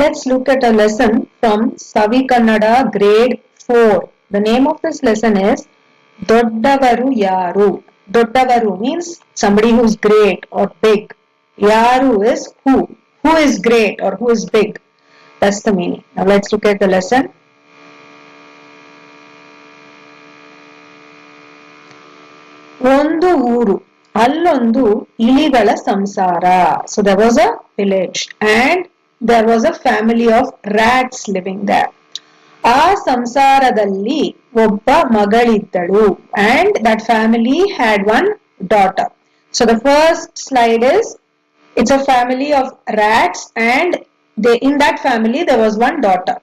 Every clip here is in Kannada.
let's look at a lesson from Savi Kannada grade 4. The name of this lesson is Doddavaru Yaru. Doddavaru means somebody who is great or big. Yaru is who. Who is great or who is big. That's the meaning. Now let's look at the lesson. ಒಂದು ಊರು ಅಲ್ಲೊಂದು ಇಲಿಗಳ ಸಂಸಾರ so there was a village and There was a family of rats living there ಆ ಸಂಸಾರದಲ್ಲಿ ಒಬ್ಬ ಮಗಳಿದ್ದಳು and that family had one daughter so the first slide is it's a family of rats and they in that family there was one daughter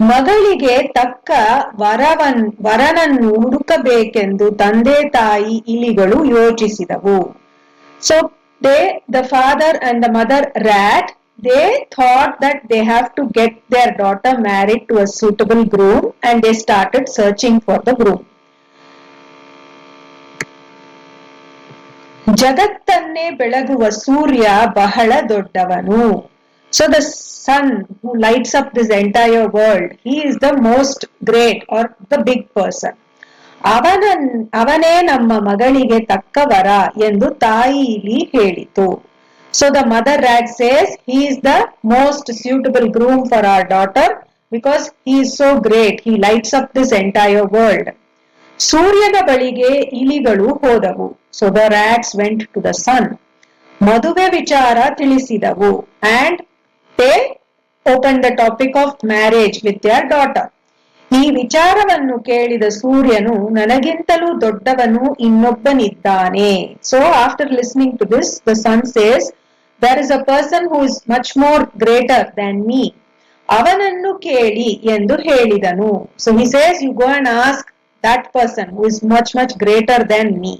ಮಗಳಿಗೆ ತಕ್ಕ ವರವನ್, ವರನನ್ನು ಹುಡುಕಬೇಕೆಂದು ತಂದೆ ತಾಯಿ ಇಲಿಗಳು ಯೋಚಿಸಿದವು. So they the father and the mother rat they thought that they have to get their daughter married to a suitable groom and they started searching for the groom ಜಗತ್ತನ್ನೇ ಬೆಳಗುವ ಸೂರ್ಯ ಬಹಳ ದೊಡ್ಡವನು. So the sun who lights up this entire world, he is the most great or the big person. ಅವನ ಅವನೇ ನಮ್ಮ ಮಗಳಿಗೆ ತಕ್ಕವರ ಎಂದು ತಾಯಿಲಿ ಹೇಳಿತು. so the mother rat says he is the most suitable groom for our daughter because he is so great he lights up this entire world ಸೂರ್ಯನ ಬಳಿಗೆ ಇಲಿಗಳು ಹೋದವು so the rats went to the sun ಮದುವೆ ವಿಚಾರ ತಿಳಿಸಿದವು and they open the topic of marriage with your daughter ಈ ವಿಚಾರವನ್ನು ಕೇಳಿದ ಸೂರ್ಯನು ನನಗಿಂತಲೂ ದೊಡ್ಡವನು ಇನ್ನೊಬ್ಬನಿದ್ದಾನೆ so after listening to this the sun says there is a person who is much more greater than me ಅವನನ್ನು ಕೇಳಿ ಎಂದು ಹೇಳಿದನು. So he says you go and ask that person who is much much greater than me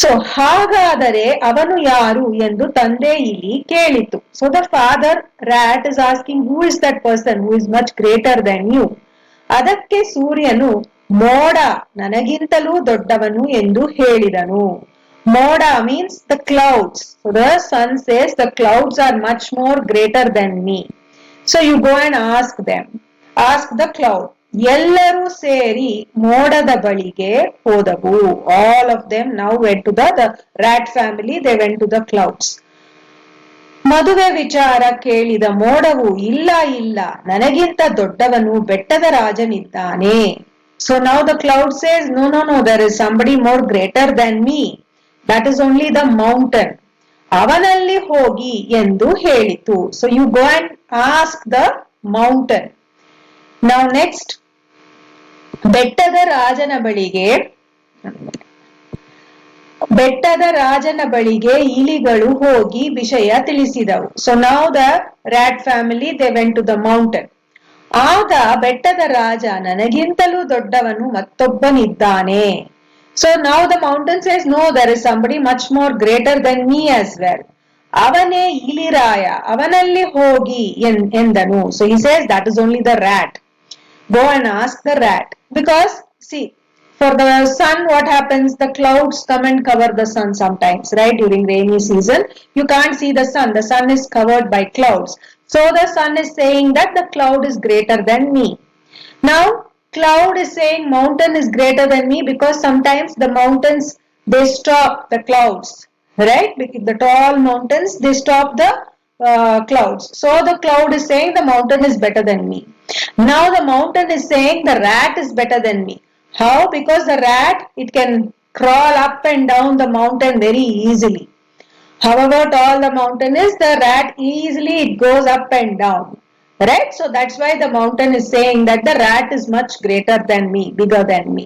so ಹಾಗಾದರೆ ಅವನು ಯಾರು ಎಂದು ತಂದೆ ಇಲ್ಲಿ ಕೇಳಿತು. So the father rat is asking who is that person who is much greater than you ಅದಕ್ಕೆ ಸೂರ್ಯನು, ಮೋಡ, ನನಗಿಂತಲೂ ದೊಡ್ಡವನು ಎಂದು ಹೇಳಿದನು. ಮೋಡ means the clouds the sun says the clouds are much more greater than me so you go and ask them ask the cloud ಎಲ್ಲರೂ ಸೇರಿ ಮೋಡದ ಬಳಿಗೆ ಹೋದವು. All of them now went to the rat family they went to the clouds ಮದುವೆ ವಿಚಾರ ಕೇಳಿದ ಮೋಡವು, ಇಲ್ಲ ಇಲ್ಲ, ನನಗಿಂತ ದೊಡ್ಡವನು, ಬೆಟ್ಟದ ರಾಜನಿದ್ದಾನೆ. So now the cloud says no no no there is somebody more greater than me that is only the mountain ಅವನಲ್ಲಿ ಹೋಗಿ ಎಂದು ಹೇಳಿತು. So you go and ask the mountain ನಾವು ನೆಕ್ಸ್ಟ್ ಬೆಟ್ಟದ ರಾಜನ ಬಳಿಗೆ, ಬೆಟ್ಟದ ರಾಜನ ಬಳಿಗೆ ಇಲಿಗಳು ಹೋಗಿ ವಿಷಯ ತಿಳಿಸಿದವು. So now the rat family they went to the mountain ಆಗ ಬೆಟ್ಟದ ರಾಜ ನನಗಿಂತಲೂ ದೊಡ್ಡವನು ಮತ್ತೊಬ್ಬನಿದ್ದಾನೆ. so now the mountain says no there is somebody much more greater than me as well ಅವನೇ ಇಲಿರಾಯ ಅವನಲ್ಲಿ ಹೋಗಿ ಎಂದನು so he says that is only the rat go and ask the rat because see for the sun what happens the clouds come and cover the sun sometimes right during rainy season you can't see the sun the sun is covered by clouds so the sun is saying that the cloud is greater than me now cloud is saying mountain is greater than me because sometimes the mountains they stop the clouds right the tall mountains they stop the uh, clouds. So the cloud is saying the mountain is better than me. Now the mountain is saying the rat is better than me. How? Because the rat, it can crawl up and down the mountain very easily. However tall the mountain is, the rat easily it goes up and down. Right? So that's why the mountain is saying that the rat is much greater than me, bigger than me.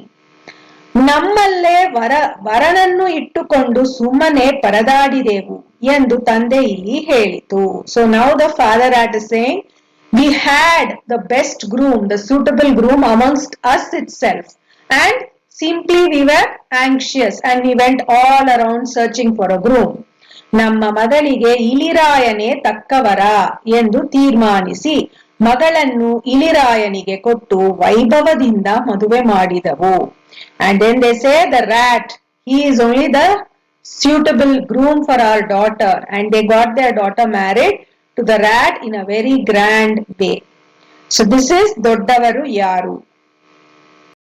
ನಮ್ಮಲ್ಲೇ ವರ ವರನನ್ನು ಇಟ್ಟುಕೊಂಡು ಸುಮ್ಮನೆ ಪರದಾಡಿದೆವು ಎಂದು ತಂದೆ ಇಲ್ಲಿ ಹೇಳಿತು so now the father at saying we had the best groom the suitable groom amongst us itself and simply we were anxious and we went all around searching for a groom ನಮ್ಮ ಮಗಳಿಗೆ ಇಲಿರಾಯನೇ ತಕ್ಕವರ ಎಂದು ತೀರ್ಮಾನಿಸಿ ಮಗಳನ್ನು ಇಲಿರಾಯನಿಗೆ ಕೊಟ್ಟು ವೈಭವದಿಂದ ಮದುವೆ ಮಾಡಿದವು. And then they say the rat is only the suitable groom for our daughter and they got their daughter married to the rat in a very grand way so this is ದೊಡ್ಡವರು ಯಾರು?